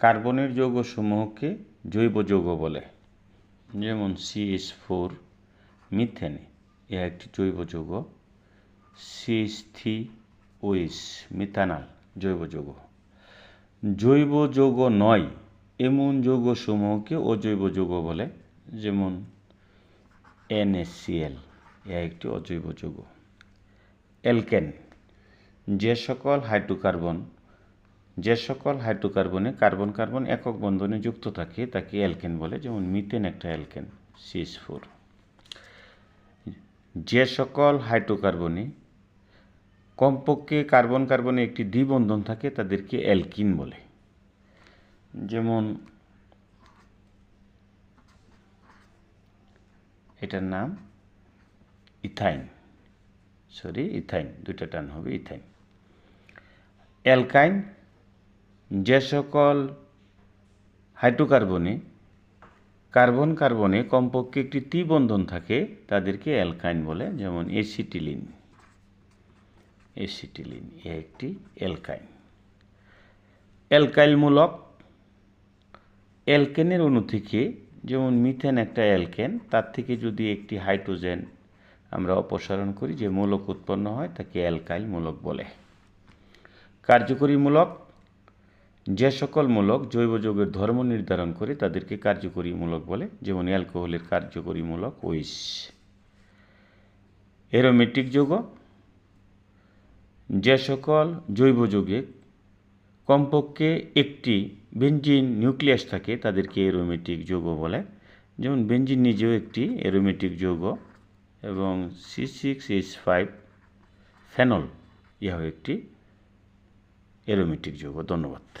কার্বনের যৌগসমূহকে জৈব যৌগ বলে। যেমন সিএস ফোর মিথেন এ একটি জৈব যৌগ। সিএস থ্রি ওইস মিথানাল জৈব যৌগ। জৈব যৌগ নয়, এমন যৌগসমূহকে অজৈব যৌগ বলে। যেমন এনএসসিএল এ একটি অজৈব যৌগ। অ্যালকেন, যে সকল হাইড্রোকার্বন যে সকল হাইড্রোকার্বনে কার্বন কার্বন একক বন্ধনে যুক্ত থাকে, তাকে অ্যালকেন বলে, যেমন মিথেন একটা অ্যালকেন সিএস ফোর যে সকল হাইড্রোকার্বনে কমপক্ষে কার্বন কার্বনে একটি দ্বিবন্ধন থাকে, তাদেরকে অ্যালকিন বলে। যেমন এটার নাম ইথাইন। সরি, ইথাইন, দুইটা টান হবে ইথাইন। অ্যালকাইন যে সকল হাইড্রোকার্বনে, কার্বন কার্বনে কমপক্ষে একটি ত্রিবন্ধন থাকে, তাদেরকে অ্যালকাইন বলে, যেমন এসিটিলিন। এসিটিলিন এ একটি অ্যালকাইন। অ্যালকাইলমূলক অ্যালকেনের অণু থেকে, যেমন মিথেন একটা অ্যালকেন, তার থেকে যদি একটি হাইড্রোজেন আমরা অপসারণ করি, যে মূলক উৎপন্ন হয়, তাকে অ্যালকাইল মূলক বলে। কার্যকরী মূলক যে সকল মূলক জৈব যৌগের ধর্ম নির্ধারণ করে তাদেরকে কার্যকরী মূলক বলে, যেমন অ্যালকোহলের কার্যকরী মূলক ওইস এরোমেটিক যৌগ। যে সকল জৈব যৌগে কমপক্ষে একটি বেঞ্জিন নিউক্লিয়াস থাকে, তাদেরকে এরোমেটিক যৌগ বলে। যেমন বেঞ্জিন নিজেও একটি এরোমেটিক যৌগ এবং C six H five phenol, ইহাও একটি এরোমেটিক যৌগ। ধন্যবাদ।